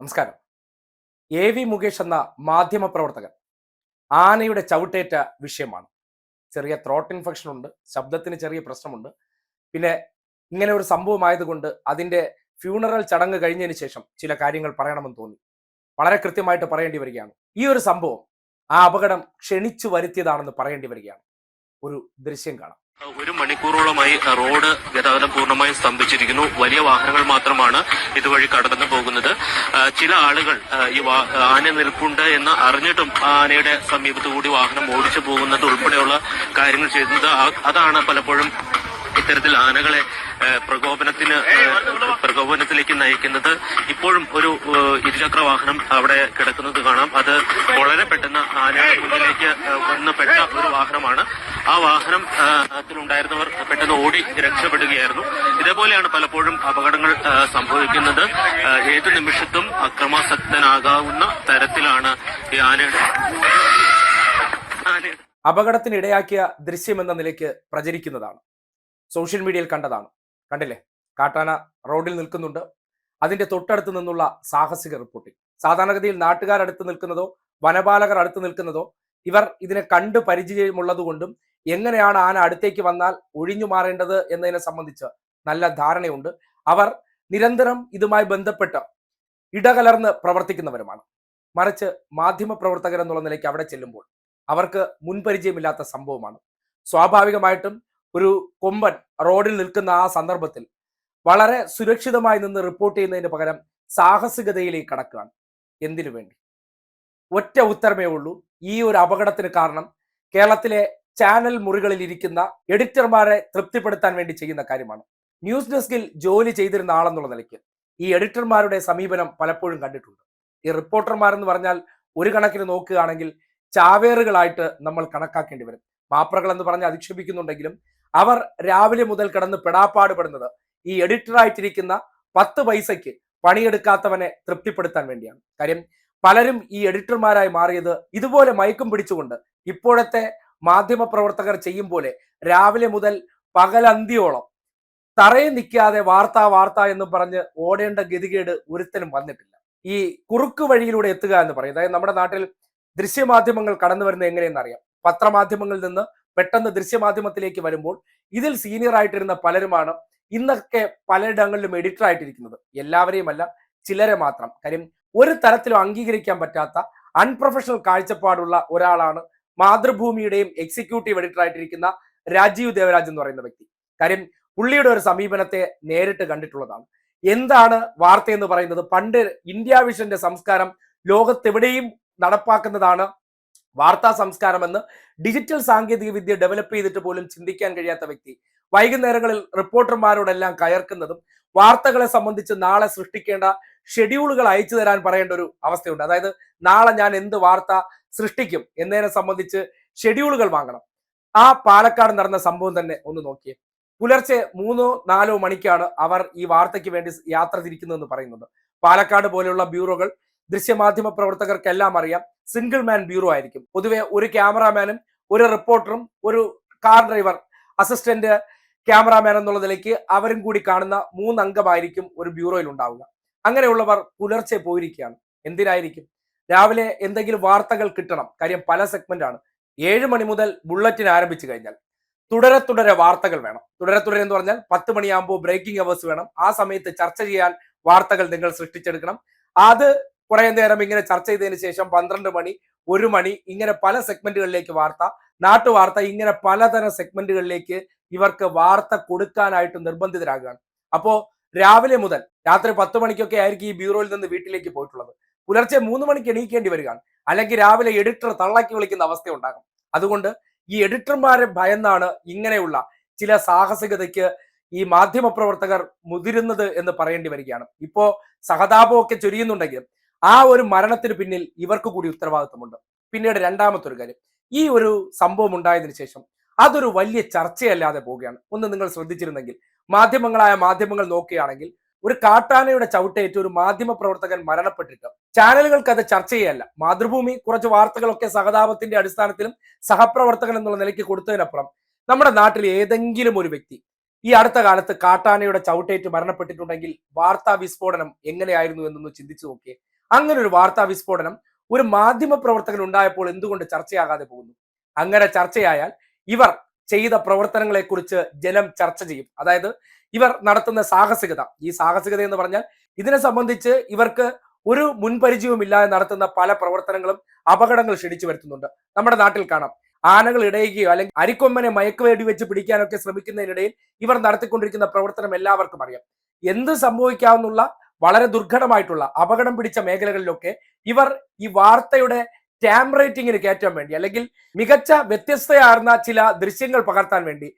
നമസ്കാരം. A V Mukesh എന്ന മാധ്യമ പ്രവർത്തകൻ ആനയുടെ ചവിട്ടേറ്റ വിഷയമാണ്. ചെറിയ ത്രോട്ട് ഇൻഫെക്ഷൻ ഉണ്ട് ശബ്ദത്തിന് ചെറിയ പ്രശ്നമുണ്ട്. പിന്നെ ഇങ്ങനെ ഒരു സംഭവമായതുകൊണ്ട് അതിന്റെ ഫ്യൂണറൽ ചടങ്ങ് കഴിഞ്ഞതിന് ശേഷം ചില കാര്യങ്ങൾ പറയണമെന്ന് തോന്നി. വളരെ കൃത്യമായിട്ട് പറയേണ്ടി വരികയാണ്. ഈ ഒരു സംഭവം ആ അപകടം ക്ഷണിച്ചു വരുത്തിയതാണെന്ന് പറയേണ്ടി വരികയാണ്. ഒരു ദൃശ്യം കാണാം. ഒരു മണിക്കൂറോളമായി റോഡ് ഗതാഗതം പൂർണമായും സ്തംഭിച്ചിരിക്കുന്നു. വലിയ വാഹനങ്ങൾ മാത്രമാണ് ഇതുവഴി കടന്നു പോകുന്നത്. ചില ആളുകൾ ഈ ആന നിൽപ്പുണ്ട് എന്ന് അറിഞ്ഞിട്ടും ആനയുടെ സമീപത്ത് കൂടി വാഹനം ഓടിച്ചു പോകുന്നത് ഉൾപ്പെടെയുള്ള കാര്യങ്ങൾ ചെയ്യുന്നത് അതാണ് പലപ്പോഴും ഇത്തരത്തിൽ ആനകളെ പ്രകോപനത്തിന് പ്രകോപനത്തിലേക്ക് നയിക്കുന്നത് ഇപ്പോഴും ഒരു ഇരുചക്ര വാഹനം അവിടെ കിടക്കുന്നത് കാണാം. അത് വളരെ പെട്ടെന്ന് ആനയുടെ മുന്നിലേക്ക് ആ, വന്ന് പെട്ട ഒരു വാഹനമാണ്. ആ വാഹനം ത്തിലുണ്ടായിരുന്നവർ പെട്ടെന്ന് ഓടി രക്ഷപ്പെടുകയായിരുന്നു. ഇതേപോലെയാണ് പലപ്പോഴും അപകടങ്ങൾ സംഭവിക്കുന്നത്. ഏത് നിമിഷത്തും അക്രമാസക്തനാകാവുന്ന തരത്തിലാണ് ഈ ആന അപകടത്തിനിടയാക്കിയ ദൃശ്യമെന്ന ദൃശ്യം എന്ന നിലയ്ക്ക് പ്രചരിക്കുന്നതാണ്. സോഷ്യൽ മീഡിയയിൽ കണ്ടതാണ്. കണ്ടില്ലേ? കാട്ടാന റോഡിൽ നിൽക്കുന്നുണ്ട്. അതിന്റെ തൊട്ടടുത്ത് നിന്നുള്ള സാഹസിക റിപ്പോർട്ടിംഗ് സാധാരണഗതിയിൽ നാട്ടുകാരടുത്ത് നിൽക്കുന്നതോ വനപാലകർ അടുത്ത് നിൽക്കുന്നതോ ഇവർ ഇതിനെ കണ്ട് പരിചയമുള്ളതുകൊണ്ടും എങ്ങനെയാണ് ആന അടുത്തേക്ക് വന്നാൽ ഒഴിഞ്ഞു മാറേണ്ടത് എന്നതിനെ സംബന്ധിച്ച് നല്ല ധാരണയുണ്ട്. അവർ നിരന്തരം ഇതുമായി ബന്ധപ്പെട്ട് ഇടകലർന്ന് പ്രവർത്തിക്കുന്നവരുമാണ്. മറിച്ച് മാധ്യമ പ്രവർത്തകർ എന്നുള്ള നിലയ്ക്ക് അവിടെ ചെല്ലുമ്പോൾ അവർക്ക് മുൻപരിചയമില്ലാത്ത സംഭവമാണ്. സ്വാഭാവികമായിട്ടും ഒരു കൊമ്പൻ റോഡിൽ നിൽക്കുന്ന ആ സന്ദർഭത്തിൽ വളരെ സുരക്ഷിതമായി നിന്ന് റിപ്പോർട്ട് ചെയ്യുന്നതിന് പകരം സാഹസികതയിലേക്ക് കടക്കുകയാണ്. എന്തിനു വേണ്ടി? ഒറ്റ ഉത്തരമേ ഉള്ളൂ. ഈ ഒരു അപകടത്തിന് കാരണം കേരളത്തിലെ ചാനൽ മുറികളിൽ ഇരിക്കുന്ന എഡിറ്റർമാരെ തൃപ്തിപ്പെടുത്താൻ വേണ്ടി ചെയ്യുന്ന കാര്യമാണ്. ന്യൂസ് ഡെസ്കിൽ ജോലി ചെയ്തിരുന്ന ആളെന്നുള്ള നിലയ്ക്ക് ഈ എഡിറ്റർമാരുടെ സമീപനം പലപ്പോഴും കണ്ടിട്ടുണ്ട്. ഈ റിപ്പോർട്ടർമാരെന്ന് പറഞ്ഞാൽ ഒരു കണക്കിന് നോക്കുകയാണെങ്കിൽ ചാവേറുകളായിട്ട് നമ്മൾ കണക്കാക്കേണ്ടി വരും. മാപ്രകൾ എന്ന് പറഞ്ഞ് അധിക്ഷേപിക്കുന്നുണ്ടെങ്കിലും അവർ രാവിലെ മുതൽ കിടന്ന് പെടാപ്പാട് പെടുന്നത് ഈ എഡിറ്ററായിട്ടിരിക്കുന്ന പത്ത് പൈസയ്ക്ക് പണിയെടുക്കാത്തവനെ തൃപ്തിപ്പെടുത്താൻ വേണ്ടിയാണ്. കാര്യം പലരും ഈ എഡിറ്റർമാരായി മാറിയത് ഇതുപോലെ മയക്കം പിടിച്ചുകൊണ്ട് ഇപ്പോഴത്തെ മാധ്യമ പ്രവർത്തകർ ചെയ്യും പോലെ രാവിലെ മുതൽ പകലന്തിയോളം തറയിൽ നിൽക്കാതെ വാർത്ത വാർത്ത എന്ന് പറഞ്ഞ് ഓടേണ്ട ഗതികേട് ഒരുത്തനും വന്നിട്ടില്ല. ഈ കുറുക്ക് വഴിയിലൂടെ എത്തുക എന്ന് പറയും. അതായത് നമ്മുടെ നാട്ടിൽ ദൃശ്യമാധ്യമങ്ങൾ കടന്നു വരുന്നത് എങ്ങനെയെന്ന് അറിയാം പത്രമാധ്യമങ്ങളിൽ നിന്ന് പെട്ടെന്ന് ദൃശ്യമാധ്യമത്തിലേക്ക് വരുമ്പോൾ ഇതിൽ സീനിയർ ആയിട്ടിരുന്ന പലരുമാണ് ഇന്നൊക്കെ പലയിടങ്ങളിലും എഡിറ്റർ ആയിട്ടിരിക്കുന്നത്. എല്ലാവരെയും അല്ല ചിലരെ മാത്രം. കാര്യം ഒരു തരത്തിലും അംഗീകരിക്കാൻ പറ്റാത്ത അൺപ്രൊഫഷണൽ കാഴ്ചപ്പാടുള്ള ഒരാളാണ് മാതൃഭൂമിയുടെയും എക്സിക്യൂട്ടീവ് എഡിറ്റർ ആയിട്ടിരിക്കുന്ന രാജീവ് ദേവരാജ് എന്ന് പറയുന്ന വ്യക്തി. കാര്യം പുള്ളിയുടെ ഒരു സമീപനത്തെ നേരിട്ട് കണ്ടിട്ടുള്ളതാണ്. എന്താണ് വാർത്ത എന്ന് പറയുന്നത്? പണ്ട് ഇന്ത്യ വിഷന്റെ സംസ്കാരം ലോകത്തെവിടെയും നടപ്പാക്കുന്നതാണ് വാർത്താ സംസ്കാരമെന്ന് ഡിജിറ്റൽ സാങ്കേതിക വിദ്യ ഡെവലപ്പ് ചെയ്തിട്ട് പോലും ചിന്തിക്കാൻ കഴിയാത്ത വ്യക്തി. വൈകുന്നേരങ്ങളിൽ റിപ്പോർട്ടർമാരോടെല്ലാം കയർക്കുന്നതും വാർത്തകളെ സംബന്ധിച്ച് നാളെ സൃഷ്ടിക്കേണ്ട ഷെഡ്യൂളുകൾ അയച്ചു തരാൻ പറയേണ്ട ഒരു അവസ്ഥയുണ്ട്. അതായത് നാളെ ഞാൻ എന്ത് വാർത്ത സൃഷ്ടിക്കും എന്നതിനെ സംബന്ധിച്ച് ഷെഡ്യൂളുകൾ വാങ്ങണം. ആ പാലക്കാട് നടന്ന സംഭവം തന്നെ ഒന്ന് നോക്കിയേ. പുലർച്ചെ മൂന്നോ നാലോ മണിക്കാണ് അവർ ഈ വാർത്തയ്ക്ക് വേണ്ടി യാത്ര തിരിക്കുന്നതെന്ന് പറയുന്നത്. പാലക്കാട് പോലെയുള്ള ബ്യൂറോകൾ ദൃശ്യമാധ്യമ പ്രവർത്തകർക്കെല്ലാം അറിയാം. സിംഗിൾ മാൻ ബ്യൂറോ ആയിരിക്കും. പൊതുവെ ഒരു ക്യാമറാമാനും ഒരു റിപ്പോർട്ടറും ഒരു കാർ ഡ്രൈവർ അസിസ്റ്റന്റ് ക്യാമറാമാൻ എന്നുള്ള നിലയ്ക്ക് അവരും കൂടി കാണുന്ന മൂന്നംഗമായിരിക്കും ഒരു ബ്യൂറോയിൽ ഉണ്ടാവുക. അങ്ങനെയുള്ളവർ പുലർച്ചെ പോയിരിക്കുകയാണ്. എന്തിനായിരിക്കും? രാവിലെ എന്തെങ്കിലും വാർത്തകൾ കിട്ടണം. കാര്യം പല സെഗ്മെന്റ് ആണ്. ഏഴ് മണി മുതൽ ബുള്ളറ്റിന് ആരംഭിച്ചു കഴിഞ്ഞാൽ തുടരെ തുടരെ വാർത്തകൾ വേണം. തുടരെ തുടരെ എന്ന് പറഞ്ഞാൽ പത്ത് മണിയാകുമ്പോൾ ബ്രേക്കിംഗ് അവേഴ്സ് വേണം. ആ സമയത്ത് ചർച്ച ചെയ്യാൻ വാർത്തകൾ നിങ്ങൾ സൃഷ്ടിച്ചെടുക്കണം. അത് കുറെ നേരം ഇങ്ങനെ ചർച്ച ചെയ്തതിന് ശേഷം പന്ത്രണ്ട് മണി ഒരു മണി ഇങ്ങനെ പല സെഗ്മെന്റുകളിലേക്ക് വാർത്ത നാട്ടുവാർത്ത ഇങ്ങനെ പലതരം സെഗ്മെന്റുകളിലേക്ക് ഇവർക്ക് വാർത്ത കൊടുക്കാനായിട്ട് നിർബന്ധിതരാകുകയാണ്. അപ്പോ രാവിലെ മുതൽ രാത്രി പത്ത് മണിക്കൊക്കെ ആയിരിക്കും ഈ ബ്യൂറോയിൽ നിന്ന് വീട്ടിലേക്ക് പോയിട്ടുള്ളത്. പുലർച്ചെ മൂന്ന് മണിക്ക് എണീക്കേണ്ടി വരികയാണ്. അല്ലെങ്കിൽ രാവിലെ എഡിറ്റർ തള്ളക്കി വിളിക്കുന്ന അവസ്ഥ ഉണ്ടാകും അതുകൊണ്ട് ഈ എഡിറ്റർമാരെ ഭയന്നാണ് ഇങ്ങനെയുള്ള ചില സാഹസികതയ്ക്ക് ഈ മാധ്യമ പ്രവർത്തകർ മുതിരുന്നത് എന്ന് പറയേണ്ടി വരികയാണ്. ഇപ്പോ സഹതാപമൊക്കെ ചൊരിയുന്നുണ്ടെങ്കിലും ആ ഒരു മരണത്തിന് പിന്നിൽ ഇവർക്ക് കൂടി ഉത്തരവാദിത്വമുണ്ട്. പിന്നീട് രണ്ടാമത്തെ ഒരു കാര്യം. ഈ ഒരു സംഭവം ഉണ്ടായതിനു ശേഷം അതൊരു വലിയ ചർച്ചയല്ലാതെ പോവുകയാണ്. ഒന്ന് നിങ്ങൾ ശ്രദ്ധിച്ചിരുന്നെങ്കിൽ മാധ്യമങ്ങളായ മാധ്യമങ്ങൾ നോക്കുകയാണെങ്കിൽ ഒരു കാട്ടാനയുടെ ചവിട്ടേറ്റ് ഒരു മാധ്യമ പ്രവർത്തകൻ മരണപ്പെട്ടിട്ട് ചാനലുകൾക്ക് അത് ചർച്ച ചെയ്യല്ല മാതൃഭൂമി കുറച്ച് വാർത്തകളൊക്കെ സഹതാപത്തിന്റെ അടിസ്ഥാനത്തിലും സഹപ്രവർത്തകൻ എന്നുള്ള നിലയ്ക്ക് കൊടുത്തതിനപ്പുറം നമ്മുടെ നാട്ടിൽ ഏതെങ്കിലും ഒരു വ്യക്തി ഈ അടുത്ത കാലത്ത് കാട്ടാനയുടെ ചവിട്ടേറ്റ് മരണപ്പെട്ടിട്ടുണ്ടെങ്കിൽ വാർത്താ വിസ്ഫോടനം എങ്ങനെയായിരുന്നു എന്നൊന്ന് ചിന്തിച്ചു നോക്കിയേ. അങ്ങനെ ഒരു വാർത്താ വിസ്ഫോടനം ഒരു മാധ്യമ പ്രവർത്തകൻ ഉണ്ടായപ്പോൾ എന്തുകൊണ്ട് ചർച്ചയാകാതെ പോകുന്നു? അങ്ങനെ ചർച്ചയായാൽ ഇവർ ചെയ്ത പ്രവർത്തനങ്ങളെ കുറിച്ച് ജനം ചർച്ച ചെയ്യും. അതായത് ഇവർ നടത്തുന്ന സാഹസികത. ഈ സാഹസികത എന്ന് പറഞ്ഞാൽ ഇതിനെ സംബന്ധിച്ച് ഇവർക്ക് ഒരു മുൻപരിചയവും ഇല്ലാതെ നടത്തുന്ന പല പ്രവർത്തനങ്ങളും അപകടങ്ങൾ ക്ഷണിച്ചു വരുത്തുന്നുണ്ട്. നമ്മുടെ നാട്ടിൽ കാണാം. ആനകൾ ഇടയുകയോ അല്ലെങ്കിൽ അരിക്കൊമ്പനെ മയക്കുവേടി വെച്ച് പിടിക്കാനൊക്കെ ശ്രമിക്കുന്നതിനിടയിൽ ഇവർ നടത്തിക്കൊണ്ടിരിക്കുന്ന പ്രവർത്തനം എല്ലാവർക്കും അറിയാം. എന്ത് സംഭവിക്കാവുന്നുള്ള വളരെ ദുർഘടമായിട്ടുള്ള അപകടം പിടിച്ച മേഖലകളിലൊക്കെ ഇവർ ഈ വാർത്തയുടെ ടാം റേറ്റിംഗിന് കയറ്റാൻ വേണ്ടി അല്ലെങ്കിൽ മികച്ച വ്യത്യസ്തയാർന്ന ചില ദൃശ്യങ്ങൾ പകർത്താൻ വേണ്ടി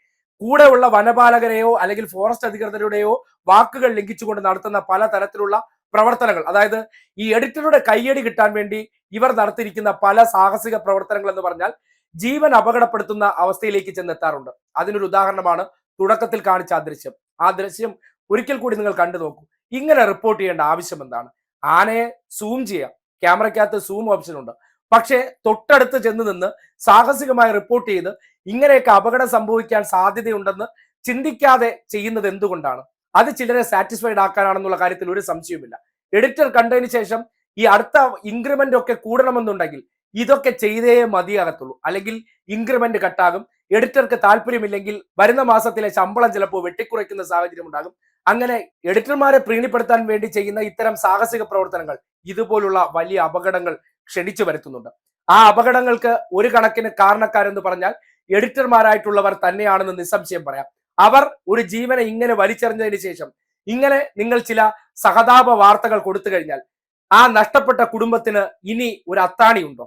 കൂടെയുള്ള വനപാലകരെയോ അല്ലെങ്കിൽ ഫോറസ്റ്റ് അധികൃതരുടെയോ വാക്കുകൾ ലംഘിച്ചുകൊണ്ട് നടത്തുന്ന പല തരത്തിലുള്ള പ്രവർത്തനങ്ങൾ. അതായത് ഈ എഡിറ്ററുടെ കയ്യടി കിട്ടാൻ വേണ്ടി ഇവർ നടത്തിയിരിക്കുന്ന പല സാഹസിക പ്രവർത്തനങ്ങൾ എന്ന് പറഞ്ഞാൽ ജീവൻ അപകടപ്പെടുത്തുന്ന അവസ്ഥയിലേക്ക് ചെന്നെത്താറുണ്ട്. അതിനൊരു ഉദാഹരണമാണ് തുടക്കത്തിൽ കാണിച്ച ആ ദൃശ്യം. ആ ദൃശ്യം ഒരിക്കൽ കൂടി നിങ്ങൾ കണ്ടു നോക്കൂ. ഇങ്ങനെ റിപ്പോർട്ട് ചെയ്യേണ്ട ആവശ്യം എന്താണ്? ആനയെ സൂം ചെയ്യാം. ക്യാമറയ്ക്കകത്ത് സൂം ഓപ്ഷൻ ഉണ്ട്. പക്ഷേ തൊട്ടടുത്ത് ചെന്ന് നിന്ന് സാഹസികമായി റിപ്പോർട്ട് ചെയ്ത് ഇങ്ങനെയൊക്കെ അപകടം സംഭവിക്കാൻ സാധ്യതയുണ്ടെന്ന് ചിന്തിക്കാതെ ചെയ്യുന്നത് എന്തുകൊണ്ടാണ്? അത് ചിലരെ സാറ്റിസ്ഫൈഡ് ആക്കാനാണെന്നുള്ള കാര്യത്തിൽ ഒരു സംശയവുമില്ല. എഡിറ്റർ കണ്ടതിന് ശേഷം ഈ അടുത്ത ഇൻക്രിമെന്റ് ഒക്കെ കൂടണമെന്നുണ്ടെങ്കിൽ ഇതൊക്കെ ചെയ്തേ മതിയാകത്തുള്ളൂ. അല്ലെങ്കിൽ ഇൻക്രിമെന്റ് കട്ടാകും. എഡിറ്റർക്ക് താല്പര്യമില്ലെങ്കിൽ വരുന്ന മാസത്തിലെ ശമ്പളം ചിലപ്പോൾ വെട്ടിക്കുറയ്ക്കുന്ന സാഹചര്യം ഉണ്ടാകും. അങ്ങനെ എഡിറ്റർമാരെ പ്രീണിപ്പെടുത്താൻ വേണ്ടി ചെയ്യുന്ന ഇത്തരം സാഹസിക പ്രവർത്തനങ്ങൾ ഇതുപോലുള്ള വലിയ അപകടങ്ങൾ ക്ഷണിച്ചു വരുത്തുന്നുണ്ട്. ആ അപകടങ്ങൾക്ക് ഒരു കണക്കിന് കാരണക്കാരെന്ന് പറഞ്ഞാൽ എഡിറ്റർമാരായിട്ടുള്ളവർ തന്നെയാണെന്ന് നിസ്സംശയം പറയാം. അവർ ഒരു ജീവനെ ഇങ്ങനെ വലിച്ചെറിഞ്ഞതിന് ശേഷം ഇങ്ങനെ നിങ്ങൾ ചില സഹതാപ വാർത്തകൾ കൊടുത്തു കഴിഞ്ഞാൽ ആ നഷ്ടപ്പെട്ട കുടുംബത്തിന് ഇനി ഒരു അത്താണി ഉണ്ടോ?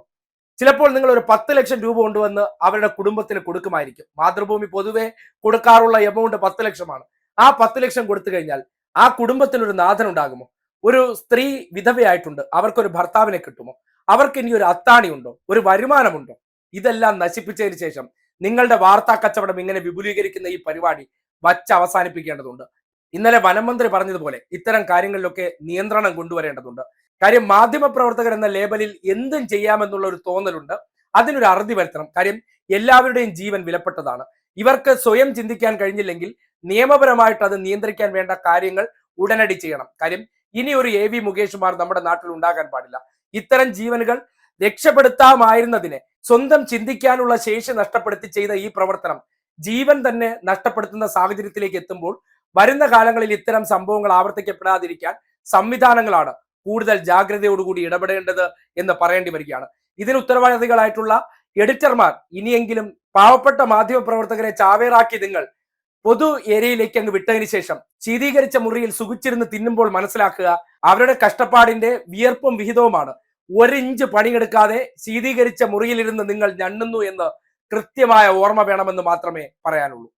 ചിലപ്പോൾ നിങ്ങൾ ഒരു പത്ത് ലക്ഷം രൂപ കൊണ്ടുവന്ന് അവരുടെ കുടുംബത്തിന് കൊടുക്കുമായിരിക്കും. മാതൃഭൂമി പൊതുവെ കൊടുക്കാറുള്ള എമൗണ്ട് പത്ത് ലക്ഷമാണ്. ആ പത്ത് ലക്ഷം കൊടുത്തു കഴിഞ്ഞാൽ ആ കുടുംബത്തിന് ഒരു നാഥൻ ഉണ്ടാകുമോ? ഒരു സ്ത്രീ വിധവയായിട്ടുണ്ട്. അവർക്കൊരു ഭർത്താവിനെ കിട്ടുമോ? അവർക്ക് ഇനി ഒരു അത്താണി ഉണ്ടോ? ഒരു വരുമാനമുണ്ടോ? ഇതെല്ലാം നശിപ്പിച്ചതിന് ശേഷം നിങ്ങളുടെ വാർത്താ കച്ചവടം ഇങ്ങനെ വിപുലീകരിക്കുന്ന ഈ പരിപാടി വച്ച് അവസാനിപ്പിക്കേണ്ടതുണ്ട്. ഇന്നലെ വനമന്ത്രി പറഞ്ഞതുപോലെ ഇത്തരം കാര്യങ്ങളിലൊക്കെ നിയന്ത്രണം കൊണ്ടുവരേണ്ടതുണ്ട്. കാര്യം മാധ്യമ പ്രവർത്തകർ എന്ന ലേബലിൽ എന്തും ചെയ്യാമെന്നുള്ള ഒരു തോന്നലുണ്ട്. അതിനൊരു അറുതി വരുത്തണം. കാര്യം എല്ലാവരുടെയും ജീവൻ വിലപ്പെട്ടതാണ്. ഇവർക്ക് സ്വയം ചിന്തിക്കാൻ കഴിഞ്ഞില്ലെങ്കിൽ നിയമപരമായിട്ട് അത് നിയന്ത്രിക്കാൻ വേണ്ട കാര്യങ്ങൾ ഉടനടി ചെയ്യണം. കാര്യം ഇനി ഒരു എ വി മുകേഷുമാർ നമ്മുടെ നാട്ടിൽ ഉണ്ടാകാൻ പാടില്ല. ഇത്തരം ജീവനുകൾ രക്ഷപ്പെടുത്താമായിരുന്നതിനെ സ്വന്തം ചിന്തിക്കാനുള്ള ശേഷി നഷ്ടപ്പെടുത്തി ചെയ്ത ഈ പ്രവർത്തനം ജീവൻ തന്നെ നഷ്ടപ്പെടുത്തുന്ന സാഹചര്യത്തിലേക്ക് എത്തുമ്പോൾ വരുന്ന കാലങ്ങളിൽ ഇത്തരം സംഭവങ്ങൾ ആവർത്തിക്കപ്പെടാതിരിക്കാൻ സംവിധാനങ്ങളാണ് കൂടുതൽ ജാഗ്രതയോടുകൂടി ഇടപെടേണ്ടത് എന്ന് പറയേണ്ടി വരികയാണ്. ഇതിന് ഉത്തരവാദികളായിട്ടുള്ള എഡിറ്റർമാർ ഇനിയെങ്കിലും പാവപ്പെട്ട മാധ്യമപ്രവർത്തകരെ ചാവേറാക്കി നിങ്ങൾ പൊതു ഏരിയയിലേക്ക് അങ്ങ് വിട്ടതിന് ശേഷം ശീതീകരിച്ച മുറിയിൽ സുഖിച്ചിരുന്ന് തിന്നുമ്പോൾ മനസ്സിലാക്കുക അവരുടെ കഷ്ടപ്പാടിന്റെ വിയർപ്പും വിഹിതവുമാണ്. ഒരിഞ്ച് പണിയെടുക്കാതെ ശീതീകരിച്ച മുറിയിലിരുന്ന് നിങ്ങൾ ഞണ്ണുന്നു എന്ന് കൃത്യമായ ഓർമ്മ വേണമെന്ന് മാത്രമേ പറയാനുള്ളൂ.